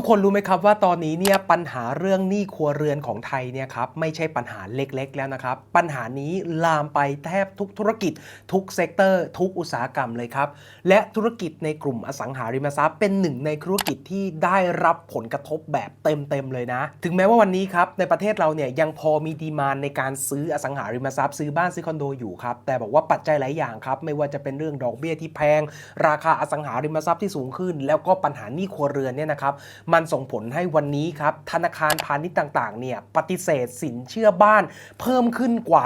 ทุกคนรู้ไหมครับว่าตอนนี้เนี่ยปัญหาเรื่องหนี้ครัวเรือนของไทยเนี่ยครับไม่ใช่ปัญหาเล็กๆ แล้วนะครับ ปัญหานี้ลามไปแทบทุกธุรกิจ ทุกเซกเตอร์ ทุกอุตสาหกรรมเลยครับ และธุรกิจในกลุ่มอสังหาริมทรัพย์ เป็นหนึ่งในธุรกิจที่ได้รับผลกระทบแบบเต็มๆเลยนะ ถึงแม้ว่าวันนี้ครับในประเทศเราเนี่ยยังพอมีดีมานในการซื้ออสังหาริมทรัพย์ ซื้อบ้านซื้อคอนโดอยู่ครับแต่บอกว่าปัจจัยหลายอย่างครับไม่ว่าจะเป็นเรื่องดอกเบี้ยที่แพง ราคาอสังหาริมทรัพย์ที่สูงขึ้น แล้วก็ปัญหาหนี้ครัวเรือนเนี่ยนะครับมันส่งผลให้วันนี้ครับธนาคารพาณิชย์ต่างๆเนี่ยปฏิเสธสินเชื่อบ้านเพิ่มขึ้นกว่า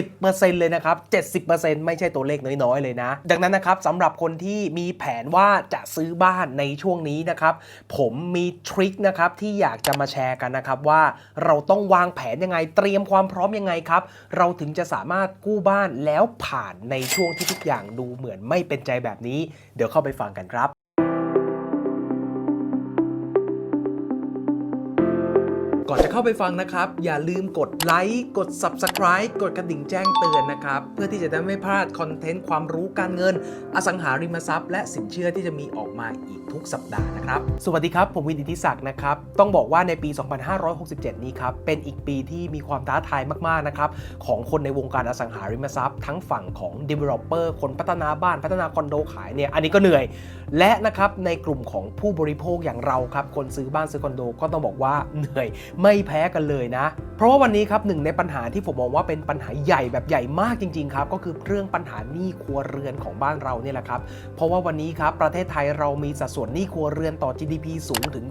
70%เลยนะครับ 70%ไม่ใช่ตัวเลขน้อยๆ เลยนะ ดังนั้นนะครับสำหรับคนที่มีแผนว่าจะซื้อบ้านในช่วงนี้นะครับผมมีทริคนะครับที่อยากจะมาแชร์กันนะครับว่าเราต้องวางแผนยังไงเตรียมความพร้อมยังไงครับ เราถึงจะสามารถกู้บ้านแล้วผ่านในช่วงที่ทุกอย่างดูเหมือนไม่เป็นใจแบบนี้ เดี๋ยวเข้าไปฟังกันครับ ก่อนจะเข้าไปฟังนะครับ อย่าลืมกดไลค์กด Subscribe กดกระดิ่งแจ้งเตือนนะครับ เพื่อที่จะได้ไม่พลาดคอนเทนต์ความรู้การเงิน อสังหาริมทรัพย์ และสินเชื่อที่จะมีออกมาอีกทุกสัปดาห์นะครับ สวัสดีครับ ผมวินอิทธิศักดิ์นะครับ ต้องบอกว่าในปี 2567 นี้ครับ เป็นอีกปีที่มีความท้าทายมากๆนะครับของคนในวงการอสังหาริมทรัพย์ ทั้งฝั่งของ developer คนพัฒนาบ้านพัฒนาคอนโดขายเนี่ยอันนี้ก็เหนื่อย และนะครับในกลุ่มของผู้บริโภคอย่างเราครับคนซื้อบ้านซื้อคอนโดก็ต้องบอกว่าเหนื่อยไม่แพ้กันเลยนะ เพราะว่าวันนี้ครับหนึ่งในปัญหาที่ผมมองว่าเป็นปัญหาใหญ่แบบใหญ่มากจริงๆครับก็คือเรื่องปัญหาหนี้ครัวเรือนของบ้านเราเนี่ยแหละครับ เพราะว่าวันนี้ครับประเทศไทยเรามีสัดส่วนหนี้ครัวเรือนต่อ GDP สูงถึง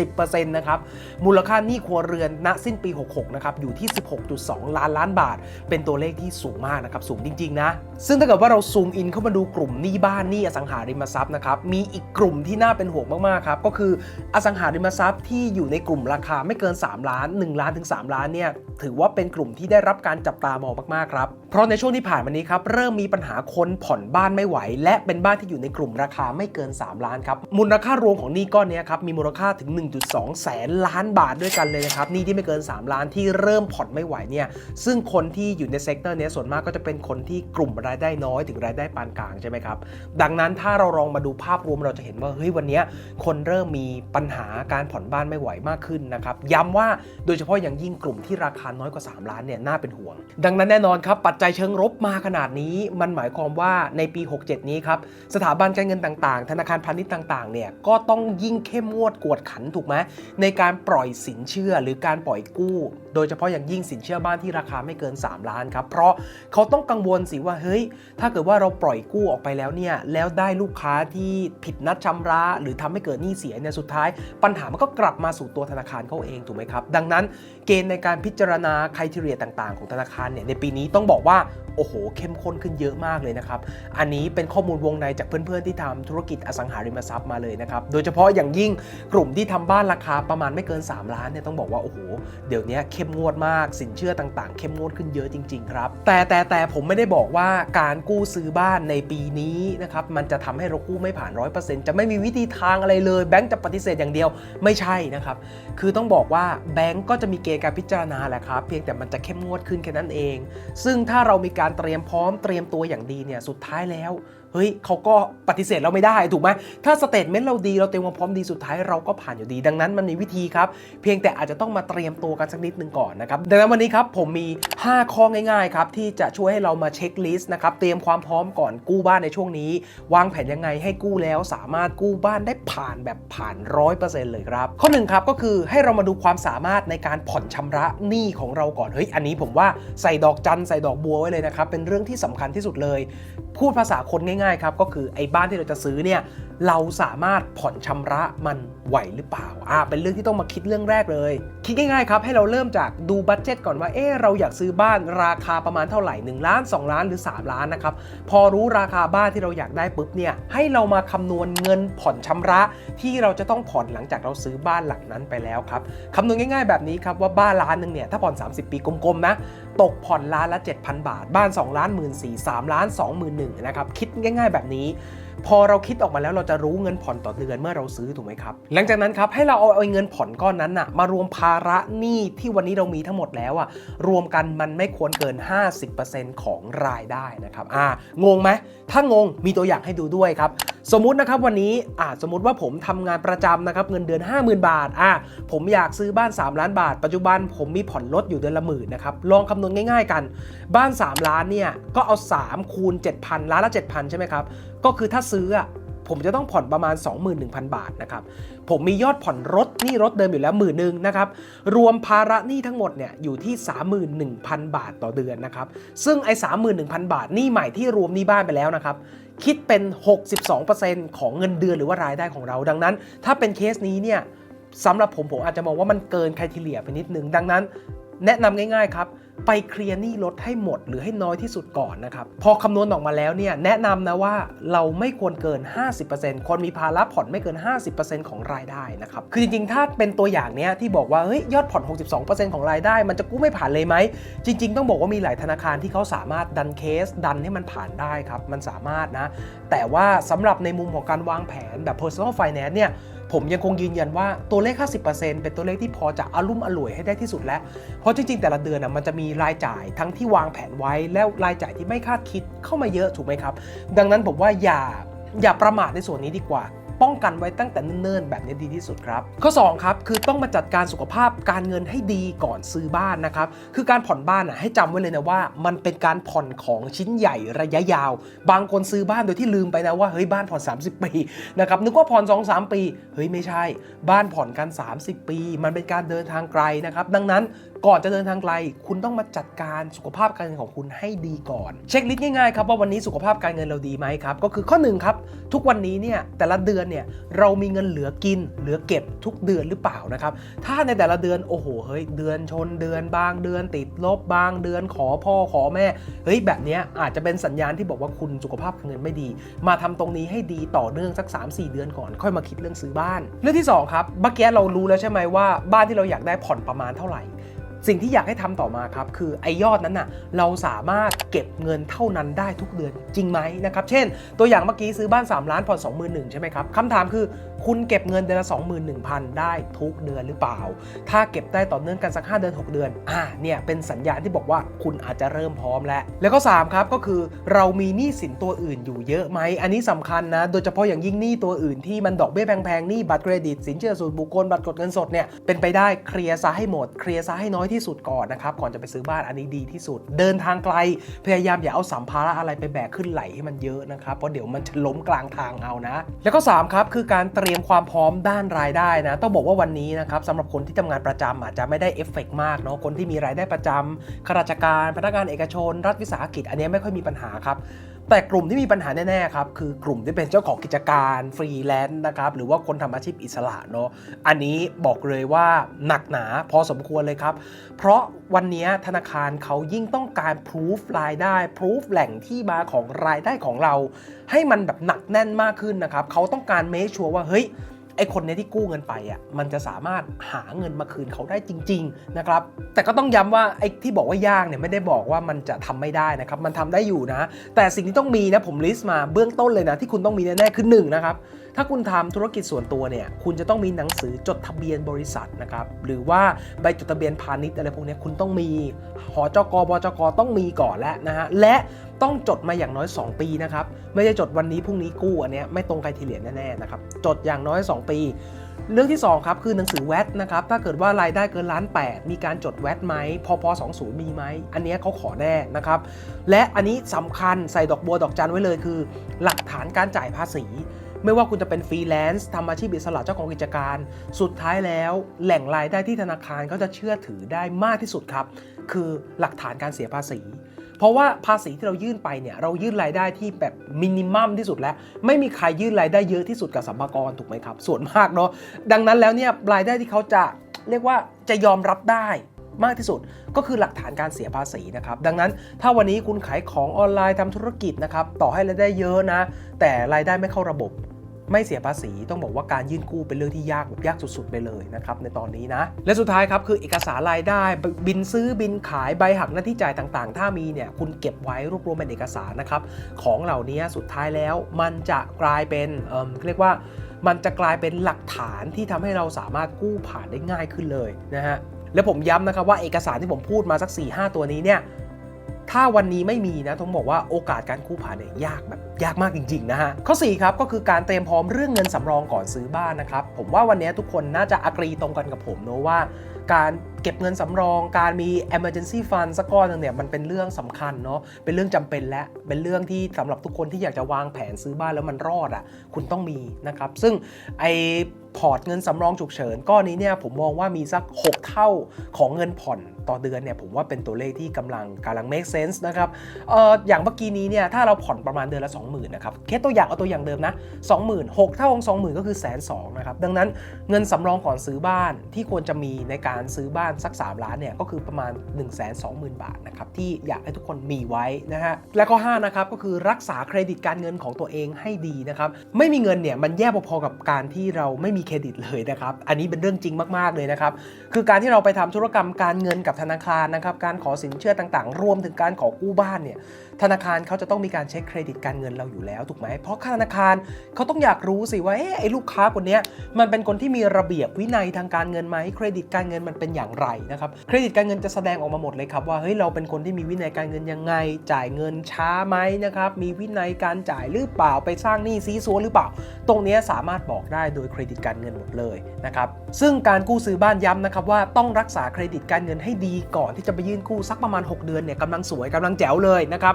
90%นะครับมูลค่าหนี้ครัวเรือนณสิ้นปี 66 นะครับอยู่ที่ 16.2 ล้านล้านบาท เป็นตัวเลขที่สูงมากนะครับสูงจริงๆนะซึ่งถ้าเกิดว่าเราซูมอินเข้ามาดูกลุ่มหนี้บ้านหนี้อสังหาริมทรัพย์นะครับมีอีกกลุ่มที่น่าเป็นห่วงมากๆครับก็คืออสังหาริมทรัพย์ที่อยู่ในกลุ่มราคาไม่เกิน3 ล้าน 1 ล้านถึง 3 ล้านเนี่ยถือว่าเป็นกลุ่มที่ได้รับการจับตามองมากๆครับ เพราะในช่วงที่ผ่านมานี้ครับเริ่มมีปัญหาคนผ่อนบ้านไม่ไหว และเป็นบ้านที่อยู่ในกลุ่มราคาไม่เกิน 3 ล้านครับมูลค่ารวมของหนี้ก้อนเนี้ยครับมีมูลค่าถึง 1.2 แสนล้านบาทด้วยกันเลยนะครับหนี้ที่ไม่เกิน 3 ล้านที่เริ่มผ่อนไม่ไหวเนี่ยซึ่งคนที่อยู่ในเซกเตอร์เนี้ยส่วนมากก็จะเป็นคนที่กลุ่มรายได้น้อย ถึงรายได้ปานกลางใช่ไหมครับดังนั้นถ้าเราลองมาดูภาพรวมเราจะเห็นว่าเฮ้ยวันนี้คนเริ่มมีปัญหาการผ่อนบ้านไม่ไหวมากขึ้นนะครับย้ำว่าโดยเฉพาะอย่างยิ่งกลุ่มที่ราคาน้อยกว่า 3 ล้านเนี่ยน่าเป็นห่วง ดังนั้นแน่นอนครับปัจจัยเชิงลบมาขนาดนี้ มันหมายความว่าในปี 67 นี้ครับสถาบันการเงินต่างๆ ธนาคารพาณิชย์ต่างๆเนี่ยก็ต้องยิ่งเข้มงวดกวดขันถูกไหมในการปล่อยสินเชื่อหรือการปล่อยกู้ โดยเฉพาะอย่างยิ่งสินเชื่อบ้านที่ราคาไม่เกิน 3 ล้านครับเพราะเขาต้องกังวลสิว่าเฮ้ยถ้าเกิดว่าเราปล่อยกู้ออกไปแล้วเนี่ยแล้วได้ลูกค้าที่ผิดนัดชำระ หรือทำให้เกิดหนี้เสียเนี่ยสุดท้าย ปัญหามันก็กลับมาสู่ตัวธนาคารเขาเองถูกไหมครับ ดังนั้นเกณฑ์ในการพิจารณาคุณทีเรียต่าง ๆ ของธนาคารเนี่ยในปีนี้ต้องบอกว่า โอ้โห เข้มข้นขึ้นเยอะมากเลยนะครับ อันนี้เป็นข้อมูลวงในจากเพื่อนๆที่ทำธุรกิจอสังหาริมทรัพย์มาเลยนะครับ โดยเฉพาะอย่างยิ่งกลุ่มที่ทำบ้านราคาประมาณไม่เกิน 3 ล้านเนี่ยต้องบอกว่าโอ้โห เดี๋ยวนี้เข้มงวดมาก สินเชื่อต่างๆ เข้มงวดขึ้นเยอะจริงๆครับ แต่แต่แต่ผมไม่ได้บอกว่าการกู้ซื้อบ้านในปีนี้นะครับมันจะทำให้เรากู้ไม่ผ่าน 100%จะไม่มีวิธีทางอะไรเลยแบงก์จะปฏิเสธอย่างเดียวไม่ใช่นะครับคือต้องบอกว่าแบงก์ก็จะมีเกณฑ์การพิจารณาแหละครับเพียงแต่มันจะเข้มงวดขึ้นแค่นั้นเอง ซึ่งถ้าเรามีการการเตรียมพร้อมเตรียมตัวอย่างดีเนี่ยสุดท้ายแล้ว เฮ้ยเขาก็ปฏิเสธเราไม่ได้ถูกไหมถ้าสเตทเมนต์เราดีเราเตรียมความพร้อมดีสุดท้ายเราก็ผ่านอยู่ดี ดังนั้นมันมีวิธีครับ เพียงแต่อาจจะต้องมาเตรียมตัวกันสักนิดหนึ่งก่อนนะครับดังนั้นวันนี้ครับผมมี 5 ข้อง่ายๆครับที่จะช่วยให้เรามาเช็คลิสต์นะครับเตรียมความพร้อมก่อนกู้บ้านในช่วงนี้ วางแผนยังไงให้กู้แล้วสามารถกู้บ้านได้ผ่านแบบผ่านร้อยเปอร์เซ็นต์เลยครับ ข้อหนึ่งครับก็คือให้เรามาดูความสามารถในการผ่อนชำระหนี้ของเราก่อนเฮ้ยอันนี้ผมว่าใส่ดอกจันใส่ดอกบัวไว้เลยนะครับเป็นเรื่องที่สำคัญที่สุดเลย พูดภาษาคนง่ายๆครับก็คือไอ้บ้านที่เราจะซื้อเนี่ยเราสามารถผ่อนชำระมันไหวหรือเปล่า อ่า เป็นเรื่องที่ต้องมาคิดเรื่องแรกเลย คิดง่ายๆครับ ให้เราเริ่มจากดูบัตเจ็ตก่อนว่า เออเราอยากซื้อบ้านราคาประมาณเท่าไหร่ 1 ล้าน 2 ล้านหรือ 3 ล้านนะครับ พอรู้ราคาบ้านที่เราอยากได้ปุ๊บเนี่ย ให้เรามาคำนวณเงินผ่อนชำระที่เราจะต้องผ่อนหลังจากเราซื้อบ้านหลังนั้นไปแล้วครับคำนวณง่ายๆแบบนี้ครับว่าบ้านล้านหนึ่งเนี่ย ถ้าผ่อน 30 ปีกลมๆนะ ตกผ่อนล้านละ 7,000 บาท บ้าน 2 ล้านหมื่นสี่สามล้าน2 1 0 0 0นะครับ คิดง่าย ๆแบบนี้ พอเราคิดออกมาแล้วเราจะรู้เงินผ่อนต่อเดือนเมื่อเราซื้อถูกไหมครับ หลังจากนั้นครับให้เราเอาเอาเงินผ่อนก้อนนั้นน่ะมารวมภาระหนี้ที่วันนี้เรามีทั้งหมดแล้วอะรวมกันมันไม่ควรเกิน 50%ของรายได้นะครับอ่างงไหมถ้างงมีตัวอย่างให้ดูด้วยครับ สมมุตินะครับวันนี้อ่าสมมติว่าผมทำงานประจำนะครับเงินเดือน 50,000 บาทอ่าผมอยากซื้อบ้าน 3 ล้านบาท ปัจจุบันผมมีผ่อนรถอยู่เดือนละหมื่นนะครับลองคำนวณง่าย ๆ กัน บ้าน 3 ล้านเนี่ยก็เอา 3 คูณ 7,000 ล้านละ 7,000 ใช่ไหมครับ ก็คือถ้าซื้ออะ ผมจะต้องผ่อนประมาณ 21,000 บาทนะครับ ผมมียอดผ่อนรถนี่รถเดิมอยู่แล้วหมื่นหนึ่งนะครับ รวมภาระหนี้ทั้งหมดเนี่ยอยู่ที่ 31,000 บาทต่อเดือนนะครับ ซึ่งไอ้31,000 บาทหนี้ใหม่ที่รวมหนี้บ้านไปแล้วนะครับคิดเป็น 62%ของเงินเดือนหรือว่ารายได้ของเรา ดังนั้น ถ้าเป็นเคสนี้เนี่ยสำหรับผมผมอาจจะมองว่ามันเกินค r i ทีเลียไปนิดนึง ดังนั้น แนะนำง่ายๆครับ ไปเคลียร์หนี้รถให้หมดหรือให้น้อยที่สุดก่อนนะครับพอคำนวณออกมาแล้วเนี่ยแนะนำนะว่าเราไม่ควรเกิน 50%คนมีภาระผ่อนไม่เกิน 50%ของรายได้นะครับคือจริงๆ ถ้าเป็นตัวอย่างเนี้ยที่บอกว่าเฮ้ยยอดผ่อน 62%ของรายได้ มันจะกู้ไม่ผ่านเลยไหม จริง ๆ ต้องบอกว่ามีหลายธนาคารที่เขาสามารถดันเคสดันให้มันผ่านได้ครับมันสามารถนะแต่ว่าสำหรับในมุมของการวางแผนแบบ personal finance เนี่ย ผมยังคงยืนยันว่าตัวเลข 50%เป็นตัวเลขที่พอจะอารุ่มอร่วยให้ได้ที่สุดแล้ว เพราะจริงๆ แต่ละเดือนนะมันจะมีรายจ่ายทั้งที่วางแผนไว้แล้วรายจ่ายที่ไม่คาดคิดเข้ามาเยอะถูกไหมครับ ดังนั้นผมว่าอย่าอย่าประมาทในส่วนนี้ดีกว่า ป้องกันไว้ตั้งแต่เนิ่นๆแบบนี้ดีที่สุดครับ ข้อ2ครับคือต้องมาจัดการสุขภาพการเงินให้ดีก่อนซื้อบ้านนะครับคือการผ่อนบ้านอะให้จำไว้เลยนะว่า มันเป็นการผ่อนของชิ้นใหญ่ระยะยาว บางคนซื้อบ้านโดยที่ลืมไปนะว่าเฮ้ยบ้านผ่อน 30 ปีนะครับนึกว่าผ่อน 2-3 ปีเฮ้ยไม่ใช่ บ้านผ่อนกัน 30 ปี มันเป็นการเดินทางไกลนะครับดังนั้น ก่อนจะเดินทางไกล คุณต้องมาจัดการสุขภาพการเงินของคุณให้ดีก่อน เช็คลิสต์ง่ายๆครับว่าวันนี้สุขภาพการเงินเราดีไหมครับ ก็คือข้อหนึ่งครับทุกวันนี้เนี่ยแต่ละเดือนเนี่ยเรามีเงินเหลือกิน เหลือเก็บทุกเดือนหรือเปล่านะครับ ถ้าในแต่ละเดือนโอ้โหเฮ้ยเดือนชนเดือนบางเดือนติดลบบางเดือนขอพ่อขอแม่เฮ้ยแบบนี้อาจจะเป็นสัญญาณที่บอกว่าคุณสุขภาพการเงินไม่ดี มาทำตรงนี้ให้ดีต่อเนื่องสัก 3-4 เดือนก่อน ค่อยมาคิดเรื่องซื้อบ้าน เรื่องที่สองครับเมื่อกี้เรารู้แล้วใช่ไหมว่าบ้านที่เราอยากได้ผ่อนประมาณเท่าไหร่ สิ่งที่อยากให้ทำต่อมาครับคือไอยอดนั้นน่ะเราสามารถเก็บเงินเท่านั้นได้ทุกเดือนจริงไหมนะครับเช่น ตัวอย่างเมื่อกี้ซื้อบ้าน 3 ล้านผ่อน21,000ใช่ไหมครับคำถามคือคุณเก็บเงินเดือนละ21,000 ได้ทุกเดือนหรือเปล่า ถ้าเก็บได้ต่อเนื่องกันสัก5เดือน 6 เดือนอ่าเนี่ยเป็นสัญญาณที่บอกว่าคุณอาจจะเริ่มพร้อมแล้ว แล้วก็ 3 ครับก็คือเรามีหนี้สินตัวอื่นอยู่เยอะไหมอันนี้สำคัญนะ โดยเฉพาะอย่างยิ่งหนี้ตัวอื่นที่มันดอกเบี้ยแพงๆหนี้บัตรเครดิตสินเชื่อส่วนบุคคลบัตรกดเงินสดเนี่ยเป็นไปได้เคลียร์ซะให้หมดเคลียร์ซะให้น้อยที่สุดก่อนนะครับก่อนจะไปซื้อบ้านอันนี้ดีที่สุด เดินทางไกลพยายามอย่าเอาสัมภาระอะไรไปแบกขึ้นไหลให้มันเยอะนะครับเพราะเดี๋ยวมันจะล้มกลางทางเอานะ แล้วก็ 3 ครับ คือการเตรียมความพร้อมด้านรายได้นะ ต้องบอกว่าวันนี้นะครับสำหรับคนที่ทำงานประจำอาจจะไม่ได้เอฟเฟกต์มากเนาะคนที่มีรายได้ประจำข้าราชการพนักงานเอกชน รัฐวิสาหกิจ อันนี้ไม่ค่อยมีปัญหาครับ แต่กลุ่มที่มีปัญหาแน่ๆครับคือกลุ่มที่เป็นเจ้าของกิจการฟรีแลนซ์นะครับหรือว่าคนทำอาชีพอิสระเนาะอันนี้บอกเลยว่าหนักหนาพอสมควรเลยครับ เพราะวันนี้ธนาคารเขายิ่งต้องการพิสูจรายได้พิสูจแหล่งที่มาของรายได้ของเรา ให้มันแบบหนักแน่นมากขึ้นนะครับเขาต้องการเมคชัวร์ว่าเฮ้ย ไอคนเนี้ยที่กู้เงินไปอะมันจะสามารถหาเงินมาคืนเขาได้จริง ๆ นะครับ แต่ก็ต้องย้ำว่าไอที่บอกว่ายากเนี่ยไม่ได้บอกว่ามันจะทำไม่ได้นะครับ มันทำได้อยู่นะ แต่สิ่งที่ต้องมีนะผมลิสต์มาเบื้องต้นเลยนะที่คุณต้องมีแน่ๆคือ1นงนะครับถ้าคุณทำธุรกิจส่วนตัวเนี่ย คุณจะต้องมีหนังสือจดทะเบียนบริษัทนะครับ หรือว่าใบจดทะเบียนพาณิชย์อะไรพวกนี้คุณต้องมี หอจกบจกต้องมีก่อนแล้วนะฮะ และ ต้องจดมาอย่างน้อย 2 ปีนะครับ ไม่ใช่จดวันนี้พรุ่งนี้กู้อันเนี้ยไม่ตรงไครทีเลียแน่ๆนะครับ จดอย่างน้อย 2 ปี เรื่องที่ 2 ครับ คือหนังสือแวดนะครับ ถ้าเกิดว่ารายได้เกินล้าน8มีการจดแวดไหมพอพ20 มีไหม อันเนี้ยเขาขอแน่นะครับ และอันนี้สำคัญใส่ดอกบัวดอกจันไว้เลยคือ หลักฐานการจ่ายภาษีไม่ว่าคุณจะเป็นฟรีแลนซ์ทำอาชีพอิสระเจ้าของกิจการ สุดท้ายแล้ว แหล่งรายได้ที่ธนาคารเขาจะเชื่อถือได้มากที่สุดครับ คือหลักฐานการเสียภาษี เพราะว่าภาษีที่เรายื่นไปเนี่ยเรายื่นรายได้ที่แบบมินิมัมที่สุดแล้ว ไม่มีใครยื่นรายได้เยอะที่สุดกับสัมภากรถูกไหมครับ ส่วนมากเนาะดังนั้นแล้วเนี่ยรายได้ที่เขาจะเรียกว่าจะยอมรับได้มากที่สุดก็คือหลักฐานการเสียภาษีนะครับ ดังนั้นถ้าวันนี้คุณขายของออนไลน์ทำธุรกิจนะครับ ต่อให้รายได้เยอะนะ แต่รายได้ไม่เข้าระบบ ไม่เสียภาษีต้องบอกว่าการยื่นกู้เป็นเรื่องที่ยากแบบยากสุดๆไปเลยนะครับในตอนนี้นะ และสุดท้ายครับคือเอกสารรายได้ บินซื้อบินขายใบหักหน้าที่จ่ายต่างๆ ถ้ามีเนี่ยคุณเก็บไว้รวบรวมเป็นเอกสารนะครับของเหล่านี้สุดท้ายแล้วมันจะกลายเป็นเอ่อเรียกว่ามันจะกลายเป็นหลักฐานที่ทำให้เราสามารถกู้ผ่านได้ง่ายขึ้นเลยนะฮะและผมย้ำนะครับว่าเอกสารที่ผมพูดมาสัก 4-5 ตัวนี้เนี่ย ถ้าวันนี้ไม่มีนะต้องบอกว่าโอกาสการกู้ผ่านเนี่ยยากแบบยากมากจริงๆนะฮะข้อ4ครับก็คือการเตรียมพร้อมเรื่องเงินสำรองก่อนซื้อบ้านนะครับผมว่าวันนี้ทุกคนน่าจะอักรีตรงกันกับผมเนอะว่า การ เก็บเงินสำรอง การมี emergency fund สักก้อนหนึงเนี่ยมันเป็นเรื่องสำคัญเนาะเป็นเรื่องจำเป็นและเป็นเรื่องที่สำหรับทุกคนที่อยากจะวางแผนซื้อบ้านแล้วมันรอดอะ่ะคุณต้องมีนะครับ ซึ่งไอพอร์ตเงินสำรองฉุกเฉินก้อนนี้เนี่ยผมมองว่ามีสัก 6 เท่าของเงินผ่อนต่อเดือนเนี่ยผมว่าเป็นตัวเลขที่กำลังกำลัง make sense นะครับเอ่ออย่างเมื่อกี้นี้เนี่ยถ้าเราผ่อนประมาณเดือนละ 20,000นะครับเคสตัวอย่างเอาตัวอย่างเดิมนะ20,000 6 เท่าของ 20,000 ก็คือแสนสองนะครับดังนั้นเงินสำรองก่อนซื้อบ้านที่ควรจะมีในการซื้อบ้านสัก 3 ล้านเนี่ยก็คือประมาณ 1 2 0 0 0 0 บาทนะครับที่อยากให้ทุกคนมีไว้นะฮะและข้อ5นะครับก็คือรักษาเครดิตการเงินของตัวเองให้ดีนะครับไม่มีเงินเนี่ยมันแย่พอๆกับการที่เราไม่มีเครดิตเลยนะครับอันนี้เป็นเรื่องจริงมากๆเลยนะครับคือการที่เราไปทำธุรกรรมการเงินกับธนาคารนะครับการขอสินเชื่อต่างๆ รวมถึงการขอกู้บ้านเนี่ยธนาคารเขาจะต้องมีการเช็คเครดิตการเงินเราอยู่แล้วถูกไหมเพราะธนาคารเขาต้องอยากรู้สิว่าเอ๊ะไอ้ลูกค้าคนเนี้ยมันเป็นคนที่มีระเบียบวินัยทางการเงินไหมเครดิตการเงินมันเป็นอย่างไรนะครับเครดิตการเงินจะแสดงออกมาหมดเลยครับว่าเฮ้ยเราเป็นคนที่มีวินัยการเงินยังไง จ่ายเงินช้าไหมนะครับมีวินัยการจ่ายหรือเปล่าไปสร้างหนี้ซีซัวหรือเปล่า ตรงนี้สามารถบอกได้โดยเครดิตการเงินหมดเลยนะครับซึ่งการกู้ซื้อบ้านย้ำนะครับว่าต้องรักษาเครดิตการเงินให้ดีก่อนที่จะไปยื่นกู้สักประมาณ 6 เดือนเนี่ยกำลังสวยกำลังแจ๋วเลยนะครับ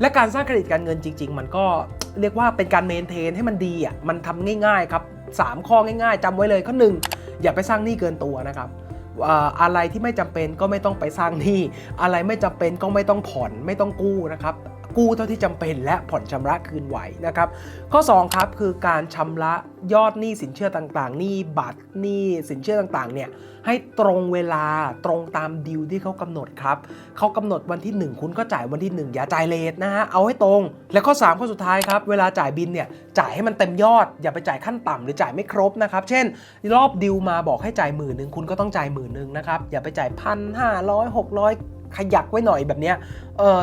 และการสร้างเครดิตการเงินจริง ๆ มันก็เรียกว่าเป็นการเมนเทนให้มันดีอะมันทำง่ายๆครับ3ข้อง่ายๆจำไว้เลยข้อหนึ่งอย่าไปสร้างหนี้เกินตัวนะครับ อะไรที่ไม่จำเป็นก็ไม่ต้องไปสร้างหนี้อะไรไม่จำเป็นก็ไม่ต้องผ่อนไม่ต้องกู้นะครับ กู้เท่าที่จำเป็นและผ่อนชำระคืนไหวนะครับข้อ2ครับคือการชำระยอดหนี้สินเชื่อต่างๆหนี้บัตรหนี้สินเชื่อต่างๆเนี่ยให้ตรงเวลาตรงตามดีลที่เขากำหนดครับเขากำหนดวันที่ 1 คุณก็จ่ายวันที่ 1 อย่าจ่ายเลทนะฮะเอาให้ตรง และข้อ 3 ข้อสุดท้ายครับเวลาจ่ายบินเนี่ยจ่ายให้มันเต็มยอด อย่าไปจ่ายขั้นต่ำหรือจ่ายไม่ครบนะครับเช่น รอบดิวมาบอกให้จ่ายหมื่นหนึ่งคุณก็ต้องจ่ายหมื่นหนึ่งนะครับอย่าไปจ่ายพันห้าร้อยหกร้อย ขยักไว้หน่อยแบบนี้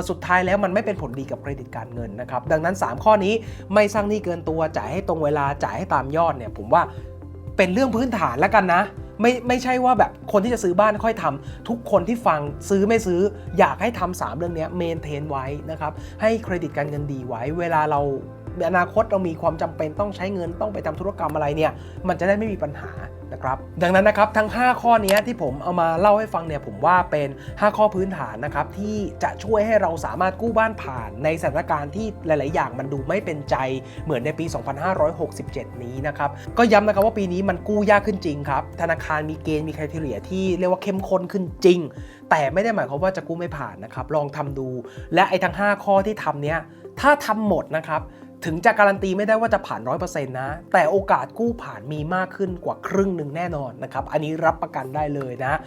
สุดท้ายแล้วมันไม่เป็นผลดีกับเครดิตการเงินนะครับ ดังนั้น 3 ข้อนี้ไม่สร้างหนี้เกินตัวจ่ายให้ตรงเวลาจ่ายให้ตามยอดเนี่ยผมว่าเป็นเรื่องพื้นฐานแล้วกันนะ ไม่ไม่ใช่ว่าแบบคนที่จะซื้อบ้านค่อยทำทุกคนที่ฟังซื้อไม่ซื้อ อยากให้ทำสามเรื่องนี้เมนเทนไว้นะครับให้เครดิตการเงินดีไว้ เวลาเรา อนาคตเรามีความจำเป็นต้องใช้เงินต้องไปทำธุรกรรมอะไรเนี่ย มันจะได้ไม่มีปัญหานะครับ ดังนั้นนะครับทั้ง 5 ข้อนี้ที่ผมเอามาเล่าให้ฟังเนี่ยผมว่าเป็น 5 ข้อพื้นฐานนะครับที่จะช่วยให้เราสามารถกู้บ้านผ่านในสถานการณ์ที่หลาย ๆ อย่างมันดูไม่เป็นใจเหมือนในปี 2567 นี้นะครับ ก็ย้ำนะครับว่าปีนี้มันกู้ยากขึ้นจริงครับ ธนาคารมีเกณฑ์มีคุณทีเรียที่เรียกว่าเข้มข้นขึ้นจริง แต่ไม่ได้หมายความว่าจะกู้ไม่ผ่านนะครับลองทำดู และไอ้ทั้ง 5 ข้อที่ทำเนี้ยถ้าทำหมดนะครับ ถึงจะการันตีไม่ได้ว่าจะผ่าน 100%นะ แต่โอกาสกู้ผ่านมีมากขึ้นกว่าครึ่งหนึ่งแน่นอนนะครับ อันนี้รับประกันได้เลยนะ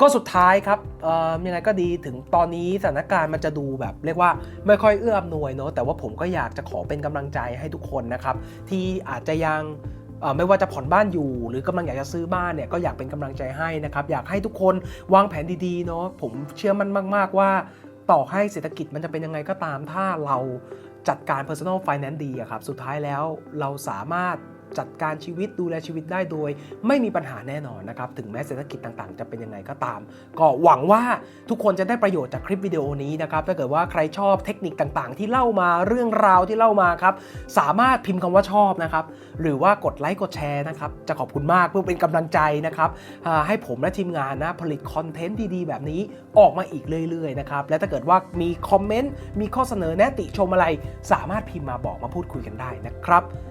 ก็สุดท้ายครับเอ่อยังไงก็ดีถึงตอนนี้สถานการณ์มันจะดูแบบ เรียกว่าไม่ค่อยเอื้ออำนวยเนาะแต่ว่าผมก็อยากจะขอเป็นกำลังใจให้ทุกคนนะครับ ที่อาจจะยังเอ่อไม่ว่าจะผ่อนบ้านอยู่หรือกำลังอยากจะซื้อบ้านเนี่ยก็อยากเป็นกำลังใจให้นะครับ อยากให้ทุกคนวางแผนดีๆเนาะผมเชื่อมั่นมาก ๆว่าต่อให้เศรษฐกิจมันจะเป็นยังไงก็ตามถ้าเรา จัดการ personal finance ดีอะครับ สุดท้ายแล้วเราสามารถ จัดการชีวิตดูแลชีวิตได้โดย ไม่มีปัญหาแน่นอนนะครับ ถึงแม้เศรษฐกิจต่างๆ จะเป็นยังไงก็ตาม ก็หวังว่าทุกคนจะได้ประโยชน์จากคลิปวิดีโอนี้นะครับถ้าเกิดว่าใครชอบเทคนิคต่างๆ ที่เล่ามาเรื่องราวที่เล่ามาครับสามารถพิมพ์คำว่าชอบนะครับหรือว่ากดไลค์กดแชร์นะครับจะขอบคุณมากเพื่อเป็นกำลังใจนะครับให้ผมและทีมงานนะผลิตคอนเทนต์ดีๆ แบบนี้ออกมาอีกเรื่อยๆนะครับและถ้าเกิดว่ามีคอมเมนต์มีข้อเสนอแนะติชมอะไร สามารถพิมพ์มาบอกมาพูดคุยกันได้นะครับ